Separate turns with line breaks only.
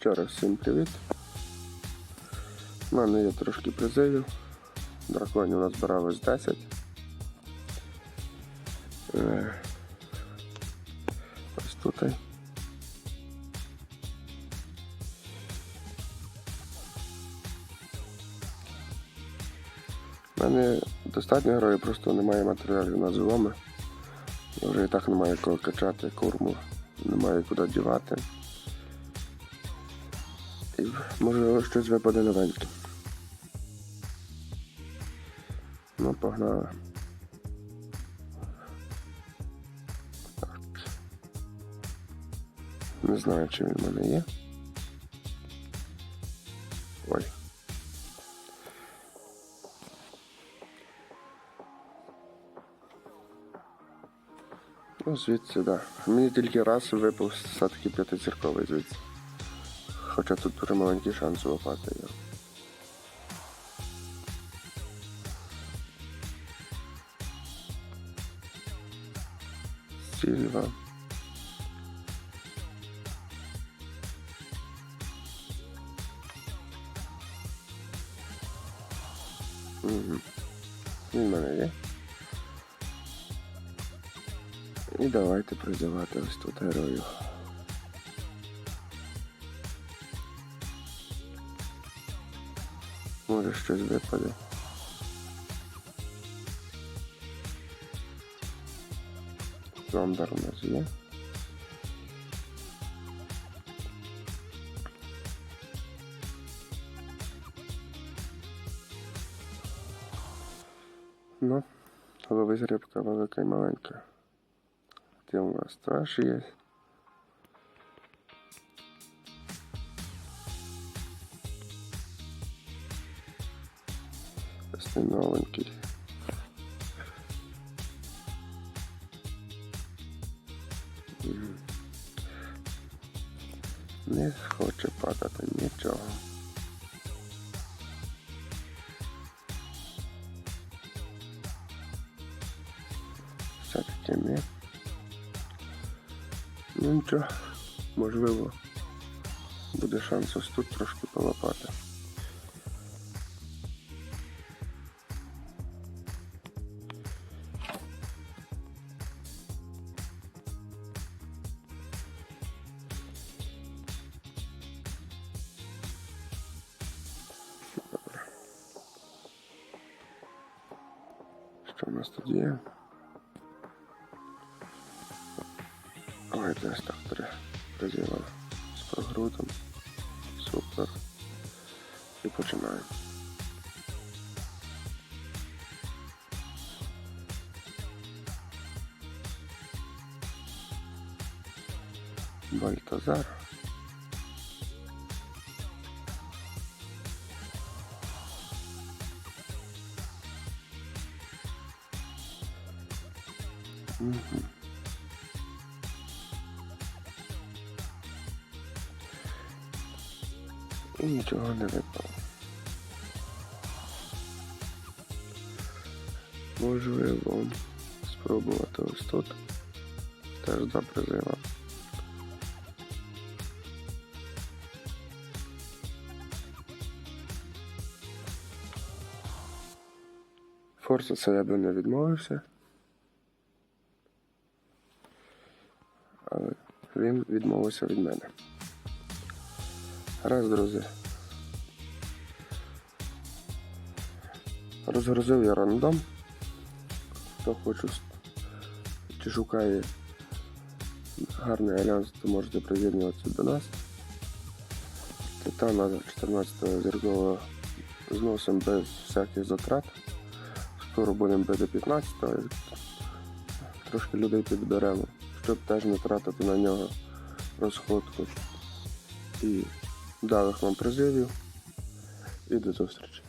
Ще раз всім привіт. У мене є трошки призивів. Драконів назбиралось 10. Е, Ось тут. У мене достатньо героїв, просто немає матеріалів на зломи. Вже і так немає кого качати корму, немає куди дівати. Може щось випаде новеньке. Ну, погнали. Так. Не знаю, чи він в мене є. Ой. Ну, звідси, так. Да. Мені тільки раз випав все-таки п'ятицірковий звідси. Хоча тут дуже маленький шанс лопати його. Сільва. Угу. Він в мене є. І давайте призивати ось тут героїв. Може щось випаде. Зондар у нас є. Ну, голови рибка велика і маленька. Де у нас теж є. Ось новенький. Не хоче падати нічого. Все-таки не. Ну нічого, можливо, буде шанс ось тут трошки полопати. Що в нас тут є? Ой, десь так три розділа з прогрутом. Супер. І починаємо. Бальтазар. Угу. І нічого не випало. Можливо спробувати ось тут. Теж два призива. Форса це я би не відмовився. Він відмовився від мене. Раз, друзі. Розгрузив я рандом. Хто хоче чи шукає гарний альянс, то можете приєднуватися до нас. Титана 14 зіркового зносимо без всяких затрат. Скоро будемо бити 15 трошки людей підберемо, щоб теж не тратити на нього розходку. І далих вам призивів і до зустрічі.